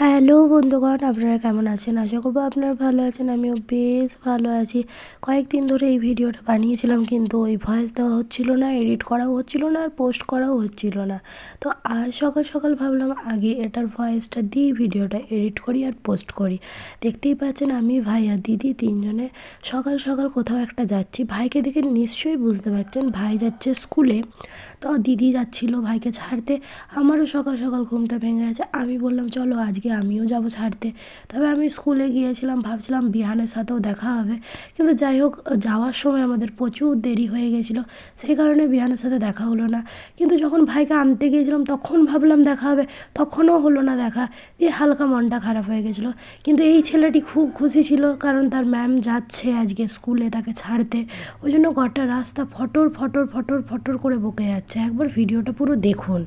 Hello বন্ধুগণ, আপনারা কেমন আছেন? আশা করব আপনারা ভালো আছেন, আমিও বেশ ভালো আছি। কয়েকদিন ধরে এই ভিডিওটা বানিয়েছিলাম, কিন্তু ওই ভয়েস দেওয়া হচ্ছিল না এডিট করাও হচ্ছিল না, আর পোস্ট করাও হচ্ছিল না। তো আজ সকাল সকাল ভাবলাম, আগে এটার ভয়েসটা দিই ভিডিওটা এডিট করি আর পোস্ট করি। দেখতেই পাচ্ছেন আমি ভাই আর দিদি তিনজনে সকাল সকাল কোথাও একটা যাচ্ছি। ভাইকে দেখে নিশ্চয়ই বুঝতে পারছেন, ভাই যাচ্ছে স্কুলে। তো দিদি যাচ্ছিল ভাইকে ছাড়তে। আমারও সকাল সকাল ঘুমটা ভেঙে গেছে। আমি বললাম, চলো আজকে আমিও যাব ছাড়তে। তবে আমি স্কুলে গিয়েছিলাম, ভাবছিলাম বিহানের সাথেও দেখা হবে। কিন্তু যাই হোক, যাওয়ার সময় আমাদের প্রচুর দেরি হয়ে গেছিল। সেই কারণে বিহানের সাথে দেখা হলো না। কিন্তু যখন ভাইকে আনতে গিয়েছিলাম, তখন ভাবলাম দেখা হবে। তখনও হলো না দেখা। দিয়ে হালকা মনটা খারাপ হয়ে গেছিল। কিন্তু এই ছেলেটি খুব খুশি ছিল, কারণ তার ম্যাম যাচ্ছে আজকে স্কুলে তাকে ছাড়তে। ওই জন্য গোটা রাস্তা ফটর ফটর ফটর ফটর করে বকে যাচ্ছে। একবার ভিডিওটা পুরো দেখুন।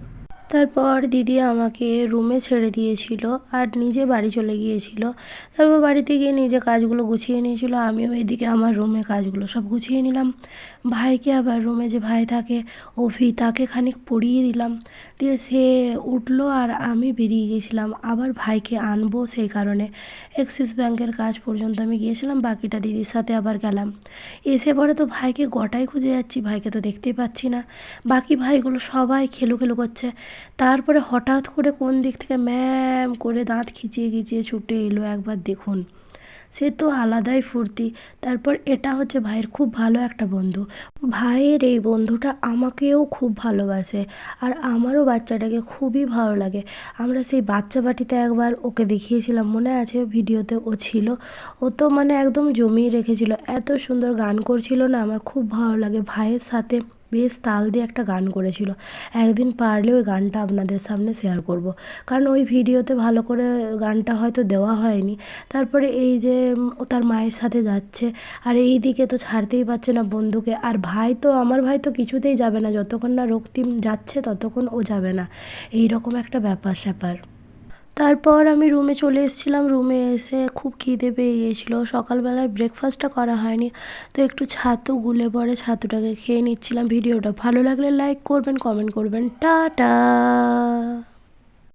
তারপর দিদি আমাকে রুমে ছেড়ে দিয়েছিল আর নিজে বাড়ি চলে গিয়েছিল। তারপর বাড়িতে গিয়ে নিজে কাজগুলো গুছিয়ে নিয়েছিল, আমিও এদিকে আমার রুমে কাজগুলো সব গুছিয়ে নিলাম। ভাইকে আবার রুমে যে ভাই থাকে অভি তাকে খানিক পড়িয়ে দিলাম। দিয়ে সে উঠল আর আমি বেরিয়ে গেছিলাম আবার ভাইকে আনব সেই কারণে। অ্যাক্সিস ব্যাংকের কাজ পর্যন্ত আমি গিয়েছিলাম, বাকিটা দিদির সাথে আবার গেলাম। এসে পরে তো ভাইকে গোটাই খুঁজে যাচ্ছি, ভাইকে তো দেখতেই পাচ্ছি না। বাকি ভাইগুলো সবাই খেলু খেলু করছে। তারপরে হঠাৎ করে কোন দিক থেকে ম্যাম করে দাঁত খিচিয়ে খিচিয়ে ছুটে এলো একবার দেখুন। সে তো আলাদাই ফুর্তি। তারপর এটা হচ্ছে ভাইয়ের খুব ভালো একটা বন্ধু। ভাইয়ের এই বন্ধুটা আমাকেও খুব ভালোবাসে আর আমারও বাচ্চাটাকে খুবই ভালো লাগে। আমরা সেই বাচ্চা বাটিতে একবার ওকে দেখিয়েছিলাম, মনে আছে ভিডিওতে ও ছিল। ও তো মানে একদম জমিয়ে রেখেছিল। এত সুন্দর গান করছিল না, আমার খুব ভালো লাগে ভাইয়ের সাথে। বেশ তাল দিয়ে একটা গান করেছিল। একদিন পারলে ওই গানটা আপনাদের সামনে শেয়ার করব। কারণ ওই ভিডিওতে ভালো করে গানটা হয়তো দেওয়া হয়নি। তারপরে এই যে তার মায়ের সাথে যাচ্ছে। আর এই দিকে তো ছাড়তেই পারছে না বন্ধুকে। আর ভাই তো, আমার ভাই তো কিছুতেই যাবে না। যতক্ষণ না রক্তিম যাচ্ছে, ততক্ষণ ও যাবে না। এই রকম একটা ব্যাপার স্যাপার তারপর আমি রুমে চলে এসেছিলাম। রুমে এসে খুব খিদে পেয়ে গিয়েছিল সকালবেলায় ব্রেকফাস্টটা করা হয়নি। তো একটু ছাতু গুলে পরে ছাতুটাকে খেয়ে নিচ্ছিলাম। ভিডিওটা ভালো লাগলে লাইক করবেন কমেন্ট করবেন। টাটা!